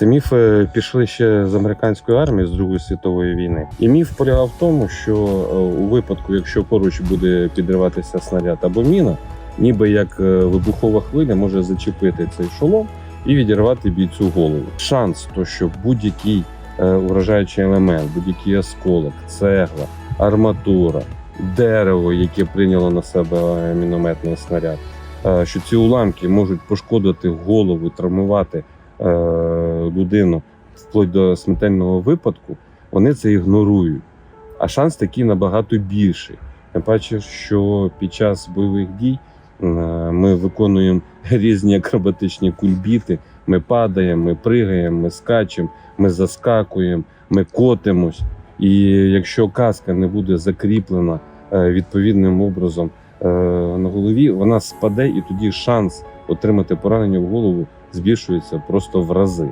Ці міфи пішли ще з американської армії з Другої світової війни. І міф полягав в тому, що е, у випадку, якщо поруч буде підриватися снаряд або міна, ніби як е, вибухова хвиля може зачепити цей шолом і відірвати бійцю голову. Шанс, то що будь-який е, уражаючий елемент, будь-який осколок, цегла, арматура, дерево, яке прийняло на себе е, мінометний снаряд, е, що ці уламки можуть пошкодити голову, травмувати е, людину вплоть до смертельного випадку, вони це ігнорують. А шанс такий набагато більший. Тим паче, що під час бойових дій е, ми виконуємо різні акробатичні кульбіти. Ми падаємо, ми пригаємо, ми скачемо, ми заскакуємо, ми котимось. І якщо каска не буде закріплена е, відповідним образом е, на голові, вона спаде, і тоді шанс отримати поранення в голову збільшується просто в рази.